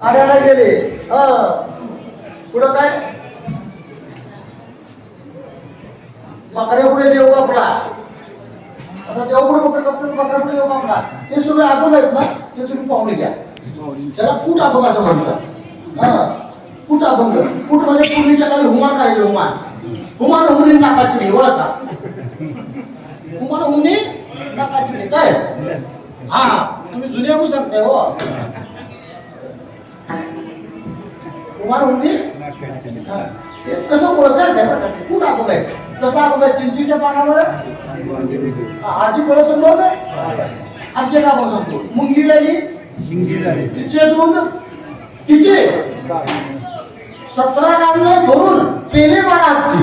आड्याला गेले. पुढं काय? बकऱ्या पुढे देऊ कापला आता देव पुढे बकरे कापतात बकऱ्या पुढे देव कापला सगळे आपण आहेत ना ते तुम्ही पाहुणे घ्या. त्याला कुठ अभंग असं म्हणतात. हा. कुठ अभंग कुठ म्हणजे पूर्वीच्या काही हुमान करायचे हुमान हुमान हुमणी नाकाची नाही ओळखा. हुमान हुनी नाकाची नाही. काय? हा. तुम्ही जुन्या सांगताय हो. कुमार हुंडी कसं ओळखायचं आहे कुठं आपण आहे जसं आपण आहे चिंचीच्या पानावर? आजी आधी संपवलं समोर आजचे का आपण सांगतो मुंगी झाली. तिचे दूध तिथे सतरा रांगणे भरून पेले बारा आजची.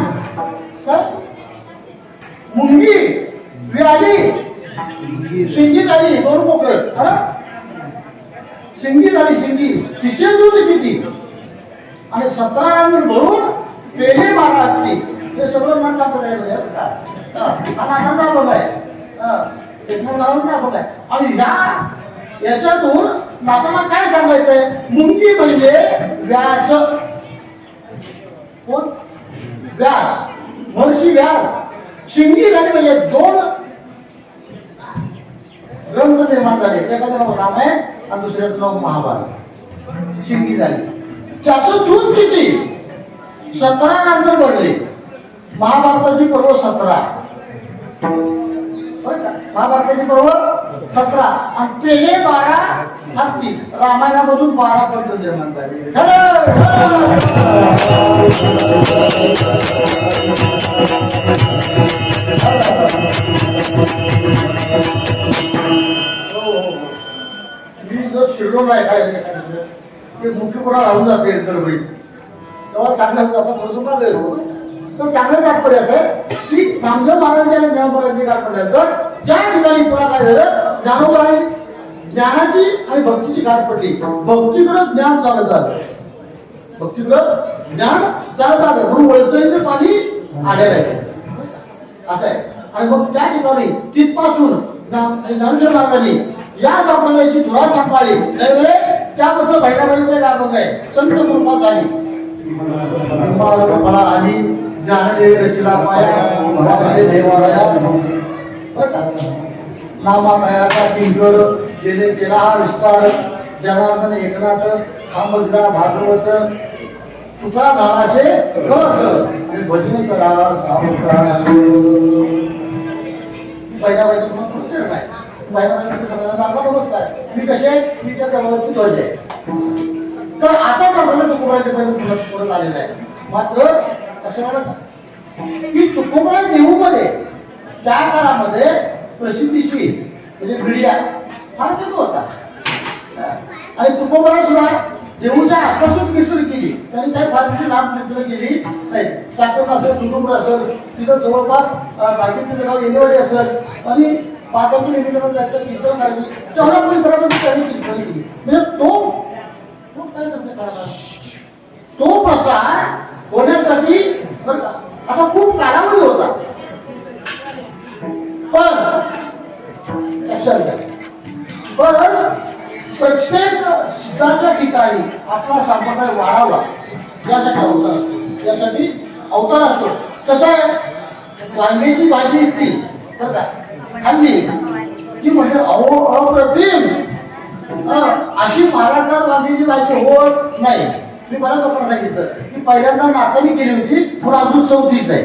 मुंगी व्याली. शिंगी झाली दोन कोकर शिंगी झाली शिंगी. तिचे दूध किती? आणि सतरा रांगून भरून पेले बारा हत्ती हे सगळं मन सापडायला आहे का? हा, हा. नाथांचा आहे एकनाथ आहे आणि ह्या याच्यातून नाताना काय सांगायचंय? मुंगी म्हणजे व्यास. कोण? व्यास. महर्षी व्यास. शिंगी झाली म्हणजे दोन ग्रंथ निर्माण झाले. एखादं नाव रामायण आणि दुसऱ्याचं नाव महाभारत. शिंगी झाली. त्याचं दूध किती? सतरा रांगण भरले महाभारताची पर्व सतरा. महाभारताची पर्व सतरा. आणि पेले बारा हत्ती. रामायणामधून बारा पंत निर्माण झाले. हो, हो, हो, मी जर शिरलो नाही काय ते मुख्य कोणा राहून जाते गडबडीत? तेव्हा सांगण्याचं आता थोडस मागे येतो तर सांगण्यात तात्पर्य असं आहे की नामदेव महाराजांच्या ज्ञानपरायचे गाठ पडल्या तर ज्या ठिकाणी पुन्हा काय झालं ज्ञानोबाई ज्ञानाची आणि भक्तीची गाठ पडली. भक्तीकडं ज्ञान चालत झालं भक्तीकडं ज्ञान चालत आलं. म्हणून वळचणीचं पाणी आढळलं. असं आहे. आणि मग त्या ठिकाणी तिथपासून ज्ञानेश्वर महाराजांनी या संप्रदायाची धुरा सांभाळली. त्यावेळे त्याबद्दल बहिणाबाईंचे काय अभंग आहे संत कृपा झाली फळा आली. ज्ञानदेव रचिला पाया. देवालया. बरं किंकर जेने केला हा विस्तार. जनार्दन एकनाथ खांबजला भागवत. तुका झालासे रस. आणि भजन करा सावकाश. पहिल्यापासून तुम्हाला पुढे देणार नाही सगळ्यांना नमस्कार मी कसे मी त्या देवावरती ध्वज आहे तर असा संप्रदाय तुकोबराच्या पर्यंत पुढे आलेला आहे मात्र की आलं देऊ की तुकोबरा देहूमध्ये त्या काळामध्ये प्रसिद्धीशी म्हणजे मीडिया फार कमी होता आणि तुकोबरा सुद्धा देऊच्या आसपासच कीर्तन केली त्यांनी काही फारशी लांब कीर्तन केली नाही चाकण असेल सुटुंबर असेल तिथं जवळपास बाकीचं गाव येणेवाडी असेल आणि पादातून निमित्तानं जायचं कीर्तन करायची तेवढ्या परिसरामध्ये त्यांनी कीर्तन केली म्हणजे तो तो काय करते करायला तो प्रसार होण्यासाठी बरं का असा खूप कालावधी होता. पण लक्षात घ्या. पण प्रत्येक सिद्धाच्या ठिकाणी आपला संप्रदाय वाढावा यासाठी अवतार असतो. यासाठी अवतार असतो. कसं आहे? वांग्याची भाजी इथली. खाल्ली की म्हणजे अहो अप्रतिम. अशी महाराष्ट्रात वांग्याची भाजी होत नाही. मी बऱ्याच लोकांना सांगितलं की पहिल्यांदा नातानी केली होती पुन्हा अजून चौथीच आहे.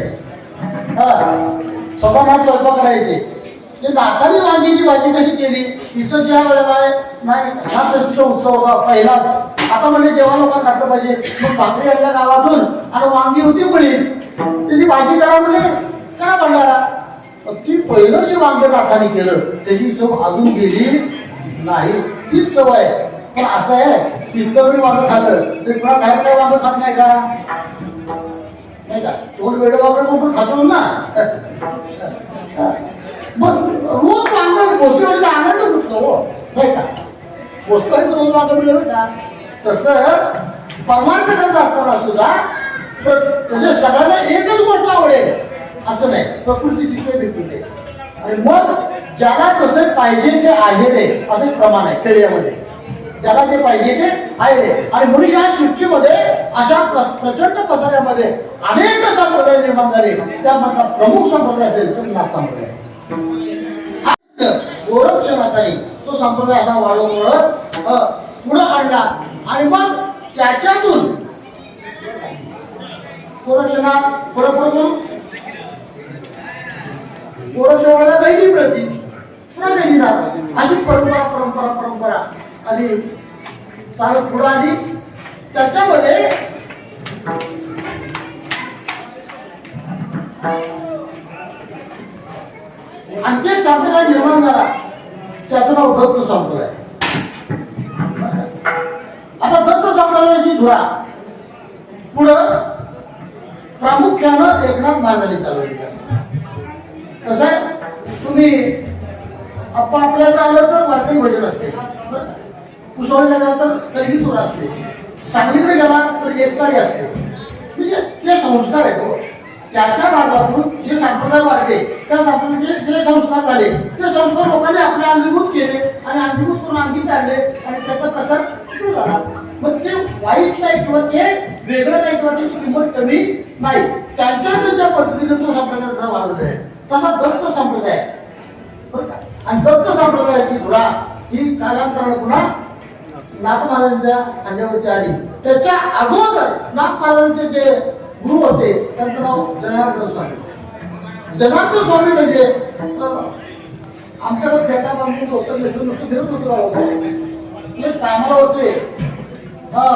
हा. स्वतः नाच स्वयंपाक करायचे. ते नातानी वांग्याची भाजी कशी केली? इथं ज्या वेळेला आहे नाही नाथषष्टीचा उत्सव होता पहिलाच. आता म्हणजे जेव्हा लोकांना घातलं पाहिजे मग भाकरी आणल्या गावातून आणि वांगी होती पळी. त्याची भाजी करा म्हणजे करा भंडारा. पहिलं जे वांग नाथाने केलं त्याची चव अजून गेली नाही. तीच चव आहे. पण असं आहे तिथलं जरी वांग खाल्लं तरी तुला बाहेर काय वांग खात नाही का? नाही का? तोंड वेळ वापरून आपण खातो ना. मग रोज वांग भोसलेवाडीचा आनंद कुठलो हो? नाही का? भोसलेवाडीचं रोज वांग मिळलं का? तसं परमार्थ करत असताना सुद्धा तर म्हणजे सगळ्यांना एकच गोष्ट आवडेल. असं नाही. प्रकृती तिथे भेटते आणि मग ज्याला जसं पाहिजे ते आहे रे असं एक प्रमाण आहे खेड्यामध्ये ज्याला ते पाहिजे ते आहे रे. आणि म्हणून या सृष्टीमध्ये अशा प्रचंड पसाऱ्यामध्ये अनेक संप्रदाय निर्माण झाले. त्यामधला प्रमुख संप्रदाय असेल तर नाथ संप्रदाय गोरक्षनाथाने तो संप्रदाय असा वाढवून पुढे आणला. आणि मग त्याच्यातून गोरक्षनाथ पुढे पुढे म्हणून गोरक्षणाला प्रती. पुन्हा गैलीनाथ अशी परंपरा परंपरा परंपरा. आली चालत पुढे आली. त्याच्यामध्ये आणखी एक संप्रदाय निर्माण झाला. त्याचं नाव दत्त संप्रदाय आता दत्त संप्रदायाची धुरा. पुढं प्रामुख्यानं एकनाथ महाराजांनी चालवली कसं आहे? तुम्ही आप्पा आपल्याकडे आलं तर वारकरी भजन असते. बरं का? गेला तर कलगी तुरा असते. सांगलीकडे गेला तर एकतारी असते. म्हणजे ते संस्कार आहेत हो त्या त्या भागातून जे संप्रदाय वाढले त्या संप्रदायाचे जे संस्कार झाले ते संस्कार लोकांनी आपले अंगीभूत केले आणि अंगीभूत करून अंगीत आणले आणि त्याचा प्रसार सुरू झाला. मग ते वाईट नाही किंवा ते वेगळं नाही किंवा त्याची किंमत कमी नाही त्यांच्या त्यांच्या पद्धतीने तो संप्रदाय जसा वाढवला आहे तसा दत्त संप्रदाय. आहे. बरं का? आणि दत्त संप्रदायाची धुरा ही कालांतराने पुन्हा नाथ महाराजांच्या खांद्यावरती आली. त्याच्या अगोदर नाथ महाराजांचे जे गुरु होते त्यांचं नाव जनार्दन स्वामी. जनार्दन स्वामी म्हणजे आमच्याकडे फेटा बांधून होतं लेसून नुसतं फिरत होतो ते म्हणजे कामाला होते. हा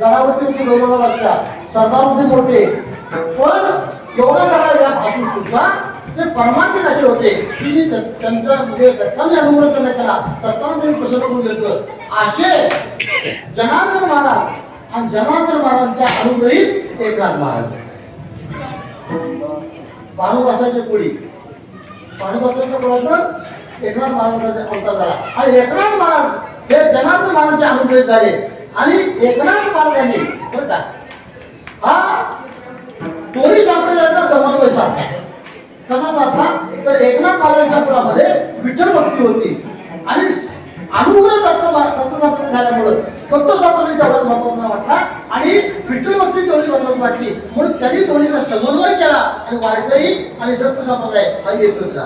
गडावरती होते डोंगराला वाजता सरदार होते मोठे. पण एवढा सगळा व्याप असून सुद्धा ते परमार्थिक असे होते की जी त्यांचा म्हणजे दत्ताने अनुग्रह त्यांना त्याला दत्ताने त्यांनी प्रसन्न करून घेतलं. असे जनार्दन महाराज आणि जनार्दन महाराजांच्या अनुग्रहित एकनाथ महाराज भानुदासाच्या कोळी. भानुदासाच्या कोळ्यात एकनाथ महाराजांचा अवतार झाला. आणि एकनाथ महाराज हे जनार्दन महाराजांचे अनुग्रहित झाले. आणि एकनाथ महाराजांनी बरं का हा दोन्ही संप्रदायाचा समन्वय साधला कसा साधला तर एकनाथ महाराजांच्या विठ्ठल भक्ती होती. आणि अनुग्रह दत्तसंपत्ती झाल्यामुळं दत्तसंपत्ती तेवढाच महत्त्वाचा वाटला. आणि विठ्ठल भक्ती तेवढी महत्वाची वाटली. म्हणून त्यांनी दोन्हीला समन्वय केला आणि वारकरी आणि दत्त संप्रदाय हा एकत्र